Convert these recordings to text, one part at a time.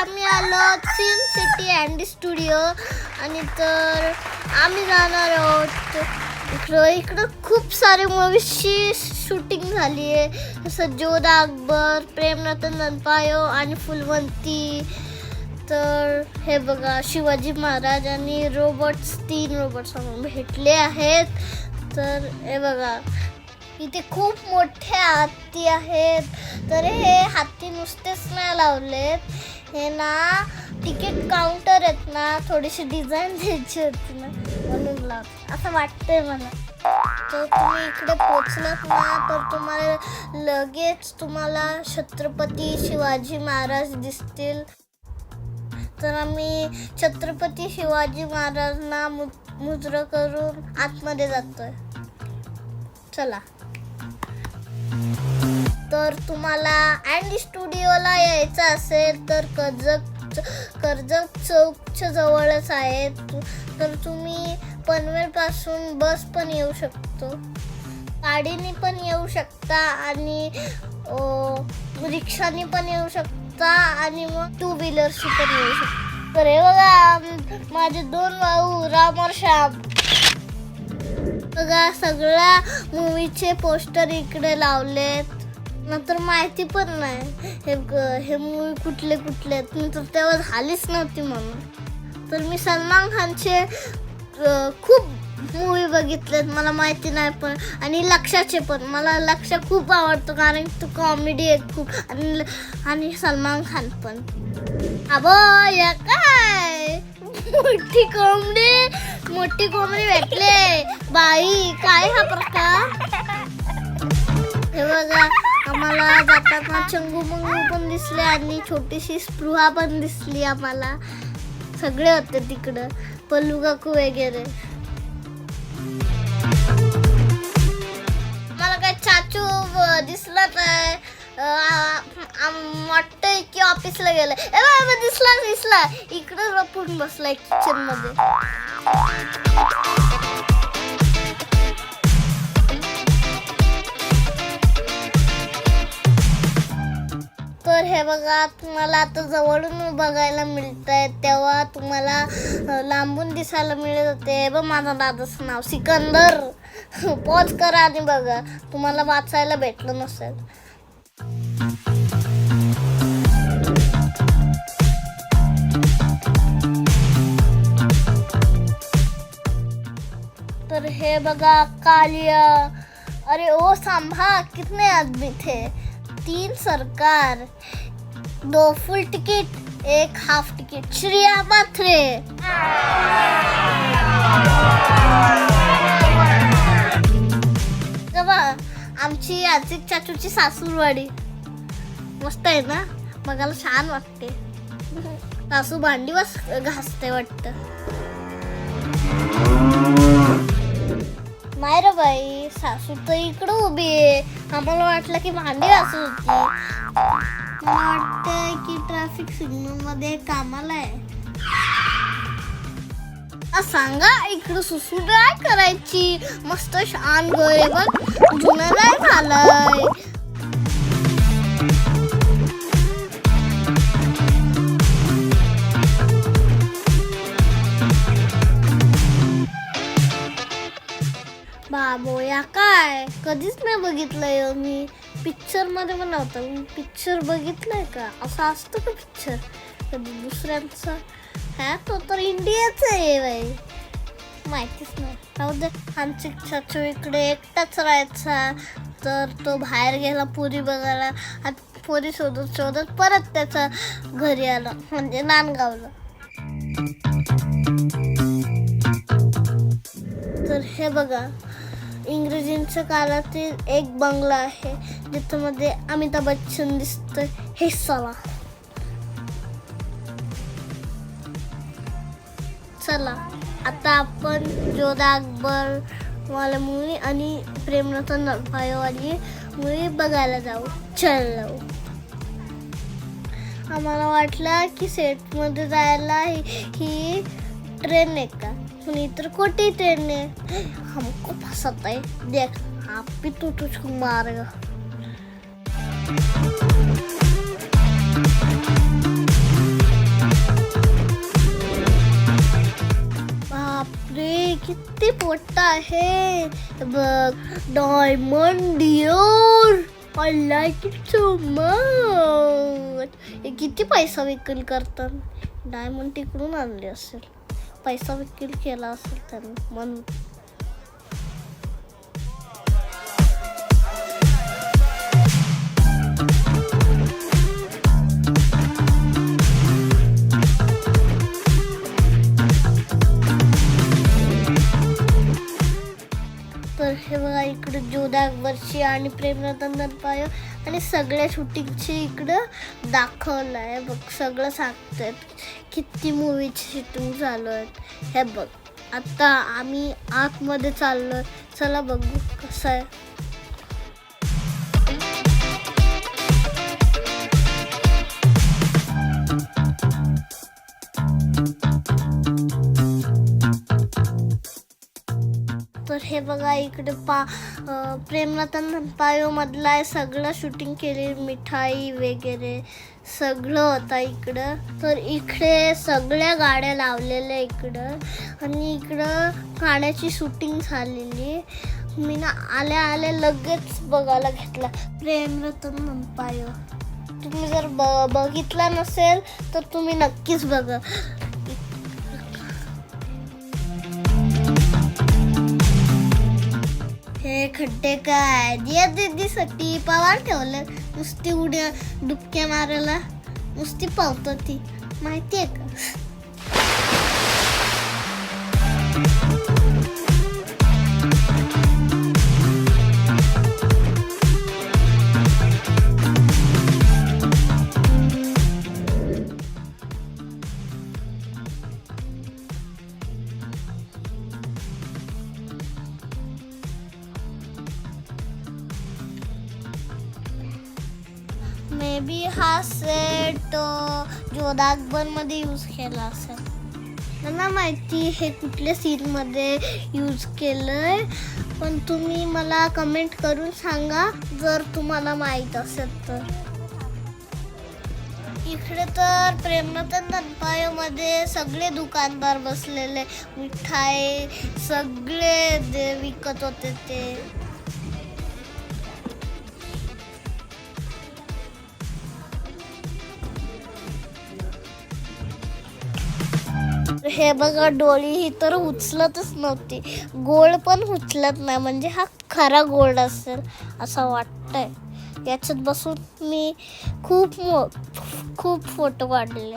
आम्ही आलो SIM city Andy studio. आणि तर आम्ही जाणार आहोत इकडं. इकडं खूप सारे मूवीजची शूटिंग झाली आहे जसं जोधा अकबर प्रेमरतन ननपायो आणि फुलवंती. तर हे बघा शिवाजी महाराज आणि रोबोट्स तीन रोबोट्स भेटले आहेत. तर हे बघा इथे खूप मोठे हत्ती आहेत. तर हे हत्ती नुसतेच नाही लावलेत. हे ना तिकीट काउंटर आहेत ना थोडीशी डिझाईन द्यायची होती ना म्हणून लावते असं वाटतंय मला. तर तुम्ही इकडे पोचलात ना तर तुम्हाला लगेच तुम्हाला छत्रपती शिवाजी महाराज दिसतील. तर आम्ही छत्रपती शिवाजी महाराजांना मु मुद्र करून आतमध्ये जातोय. चला. तर तुम्हाला अँडी स्टुडिओला यायचं असेल तर कर्जत कर्जत चौकच्या जवळच आहे. तर तुम्ही पनवेलपासून बस पण येऊ शकतो. गाडीने पण येऊ शकता आणि रिक्षाने पण येऊ शकता आणि मग टू व्हीलरशी पण येऊ शकता. तर हे बघा माझे दोन भाऊ राम और श्याम. बघा सगळ्या मूवीचे पोस्टर इकडे लावलेत. नंतर माहिती पण नाही. हे ग- हे मूवी कुठले कुठले आहेत? नंतर तेव्हा झालीच नव्हती म्हणून. तर मी सलमान खानचे खूप मूवी बघितलेत मला माहिती नाही पण आणि लक्षाचे पण. मला लक्ष खूप आवडतो कारण तो कॉमेडी आहे खूप. आणि आणि सलमान खान पण. अबो या काय? मोठी कोंबडी मोठी कोंबडी भेटले. बाई काय हा प्रकार? हे बघा. आम्हाला जाताना चंगू मंगू पण दिसले आणि छोटीशी स्पृहा पण दिसली आम्हाला. सगळे होते तिकडं पल्लू काकू वगैरे. मला काय चाचू दिसला नाही. वाटतंय की ऑफिसला गेलं दिसला दिसला. इकडे लपून बसलाय किचनमध्ये. तर हे बघा तुम्हाला आता जवळून बघायला मिळत आहे तेव्हा तुम्हाला लांबून दिसायला मिळत होते. बघ माझा दादाचं नाव सिकंदर. पॉज करा आणि बघा तुम्हाला वाचायला भेटलं नसेल. तर हे बघा कालिया. अरे ओ सांभा कितने आदमी थे. तीन सरकार. दो फुल टिकट एक हाफ टिकट श्रिया माथरे आमची आजी चाचूची सासूरवाडी. मस्त आहे ना? बघायला छान वाटते. सासू भांडी बस घासते वाटतं. नाही रे बाई सासू तर इकडं उभी आहे. आम्हाला वाटलं की भांडी घासत होती. मला वाटतंय की ट्रॅफिक सिग्नलमध्ये कामाला आहे. आ, सांगा इकडं सुसू काय करायची? मस्त शान गय बघ. जुनं काय झालंय. काय? कधीच नाही बघितलंय हो मी. पिक्चरमध्ये पण नव्हतं. पिक्चर बघितलंय का? असं असतं का पिक्चर कधी दुसऱ्यांचं? हा तो तर इंडियाच आहे बाई. माहितीच नाही. राहू दे. आमची चाचू इकडे एकटाच राहायचा. तर तो बाहेर गेला पुरी बघायला. आणि पुरी शोधत शोधत परत त्याचा घरी आला. म्हणजे नांदगावला. तर हे बघा. इंग्रजींच्या काळातील एक बंगला आहे जिथं मध्ये अमिताभ बच्चन दिसत हे चला. चला. आता आपण जोधा अकबर वाला मूवी आणि प्रेमरतन नरफायवाली मूवी बघायला जाऊ. चल जाऊ. आम्हाला वाटलं की सेटमध्ये जायला ही ही ट्रेन आहे का। पण इतर कोणती ट्रेन आहे हमको फसत आहे देख आप भी तू तुझको मारेगा। बापरे किती मोठा आहे बघ diamond Dior I like it so much हे किती पैसा विक्री करतात डायमंड तिकडून आणले असेल। पैसा विकील केला असेल त्यांनी म्हणून तर हे बघा इकडे जोधा वर्षी आणि प्रेमरतन पाय आणि सगळ्या शूटिंगचे इकडं दाखवलं आहे बघ सगळं सांगतात किती मूवीचे शूटिंग चालू आहेत हे बघ आत्ता आम्ही आतमध्ये चाललो चला बघू कसं आहे. हे बघा इकडे पा प्रेमरतन पायो आहे सगळं शूटिंग केली मिठाई वगैरे सगळं होतं इकडं. तर इकडे सगळ्या गाड्या लावलेल्या इकडं. आणि इकडं गाण्याची शूटिंग झालेली. मी ना आल्या आल्या लगेच बघायला घेतला. प्रेमरतन धनपायो. तुम्ही जर ब बघितला नसेल तर तुम्ही नक्कीच बघा. हे खड्डे काय? दिया दीदीसाठी पवार ठेवलं. नुसती उड्या डुबक्या मारायला. नुसती पावतो ती. माहितीये का? मे बी हा सेट जोधा अकबरमध्ये यूज केला असेल. मला माहिती हे कुठल्या सीन मध्ये केलं केलंय. पण तुम्ही मला कमेंट करून सांगा जर तुम्हाला माहीत असेल तर. इकडे तर प्रेमरतनमध्ये सगळे दुकानदार बसलेले. मिठाई सगळे जे विकत होते ते. हे बघा डोळी ही तर उचलतच नव्हती. गोल्ड पण उचलत नाही. म्हणजे हा खरा गोल्ड असेल असं वाटतंय. याच्यात बसून मी खूप मो खूप फोटो काढले.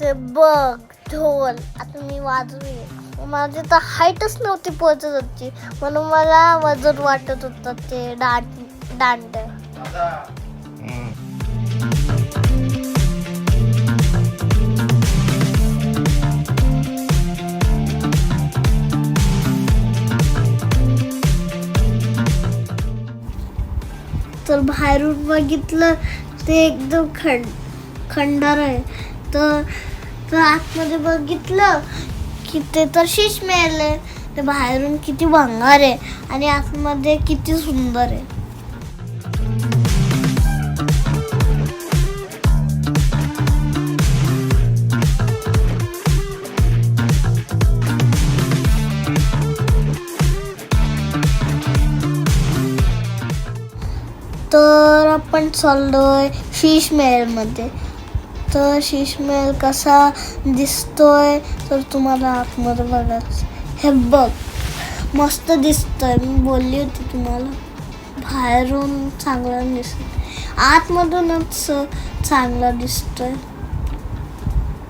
ते बघ ढोल. आता मी वाजवी माझी तर हाईटच नव्हती पोहोचत होती म्हणून मला वजन वाटत होतं ते दांड दांड. तर बाहेरून बघितलं ते एकदम खंड खंडार आहे. तर तर आतमध्ये बघितलं किती तर शीश महल आहे ते बाहेरून किती भंगार आहे आणि आतमध्ये किती सुंदर आहे. तर आपण चाललोय शीश मेलमध्ये तर शिशमेल कसा दिसतोय तर तुम्हाला आतमध्ये बघायचं. हे बघ मस्त दिसतोय. मी बोलली होती तुम्हाला. बाहेरून चांगला दिसत आतमधूनच चांगला दिसतोय.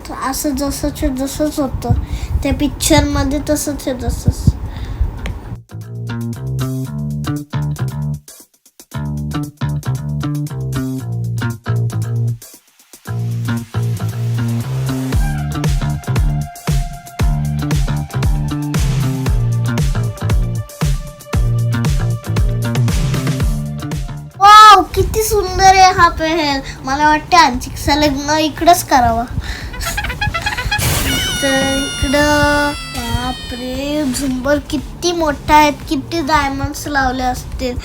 तर असं जसंच जसंच होतं. त्या पिक्चरमध्ये तसंच आहे तसंच. हा पेहेल. मला वाटतं आंशिकचं लग्न इकडंच करावं. तर इकडं बापरे झुंबर किती मोठा आहेत किती डायमंड्स लावले असतील.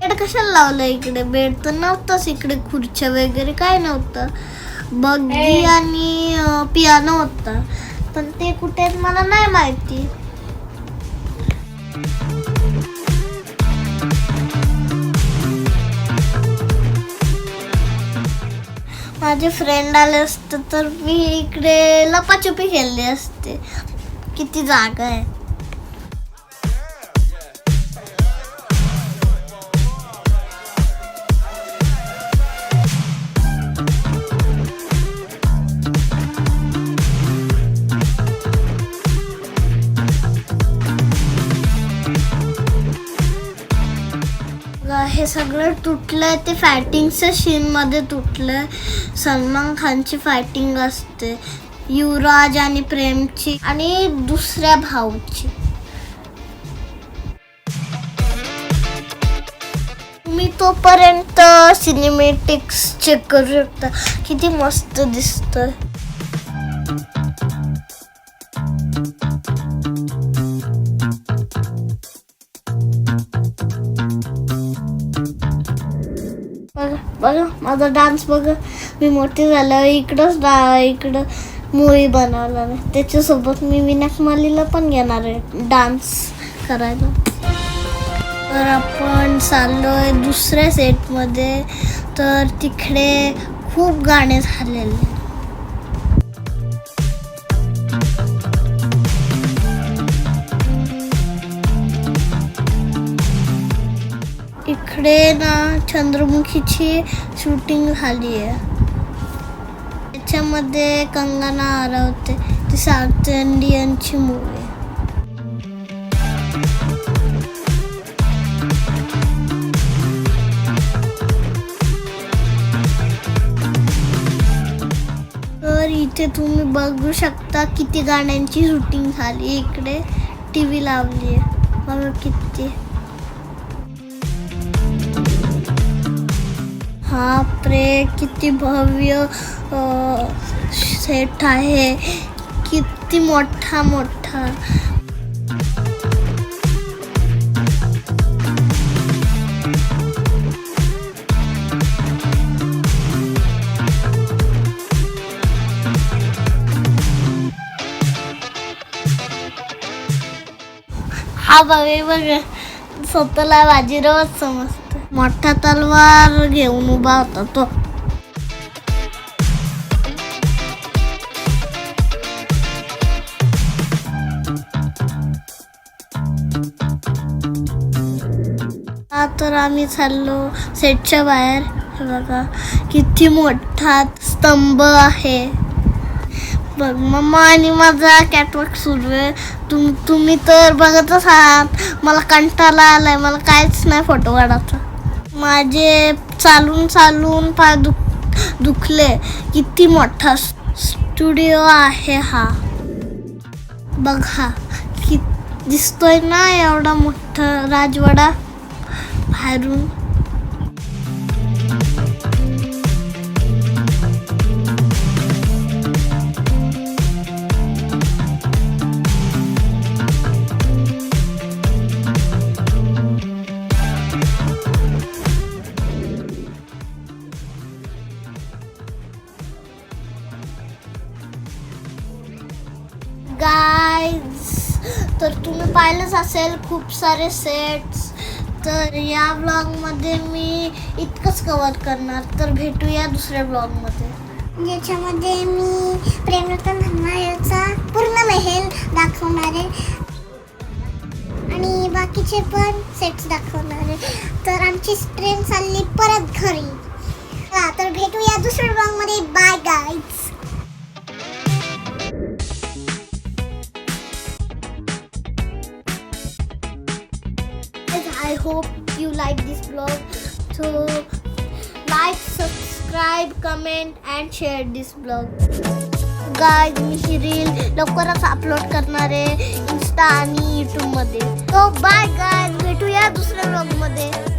बेड कशाला लावलं इकडे? बेड तर नव्हतंच इकडे खुर्च्या वगैरे काय नव्हतं. बग्गी आणि पियानो होता. पण ते कुठे मला नाही माहिती. माझे फ्रेंड आले असते तर मी इकडे लपाछपी खेळली असते. किती जागा आहे. हे सगळं तुटलंय. ते फायटिंगच्या सीनमध्ये तुटलंय. सलमान खानची फायटिंग असते. युवराज आणि प्रेमची आणि दुसऱ्या भाऊची. मी तोपर्यंत सिनेमॅटिक्स चेक करू शकता किती मस्त दिसतं माझा डान्स बघ. मी मोठी झाल्यावर इकडंच डा इकडं मूवी बनवणार आहे. त्याच्यासोबत मी विनायक मालीला पण घेणार आहे डान्स करायला. तर आपण चाललोय दुसऱ्या सेटमध्ये तर तिकडे खूप गाणे झालेले. इकडे ना चंद्रमुखीची शूटिंग झाली आहे त्याच्यामध्ये कंगना हरवते ती साऊथ इंडियनची मूवी तर इथे तुम्ही बघू शकता किती गाण्यांची शूटिंग झाली. इकडे टी व्ही लावली आहे बघा किती. हा प्रे किती भव्य सेट आहे. किती मोठा मोठा. हा बाबी बघ. स्वतःला बाजीरावच समजतो. मोठा तलवार घेऊन उभा होता तो. हा तर आम्ही चाललो सेटच्या बाहेर. बघा किती मोठा स्तंभ आहे. बघ मम्मा आणि माझा कॅटवॉक सुरू आहे. तुम तुम्ही तर बघतच आहात. मला कंटाळा आलाय. मला काहीच नाही फोटो काढायचा. माझे चालून चालून पाय दुख दुखले. किती मोठा स्टुडिओ आहे हा. बघा कि दिसतोय ना एवढा मोठा राजवाडा बाहेरून? गाईज तर तुम्ही पाहिलंच असेल खूप सारे सेट्स तर या ब्लॉगमध्ये मी इतकंच कवर करणार. तर भेटूया दुसऱ्या ब्लॉगमध्ये ज्याच्यामध्ये मी प्रेमरतन धनवायचा पूर्ण मेहेल दाखवणार आहे. आणि बाकीचे पण सेट्स दाखवणार आहे. तर आमची ट्रेन चालली परत. Comment and share this blog guys मी ही रील लवकरच अपलोड करणार आहे इन्स्टा आणि यूट्यूबमध्ये तो बाय गाय भेटूया दुसऱ्या ब्लॉगमध्ये मध्ये.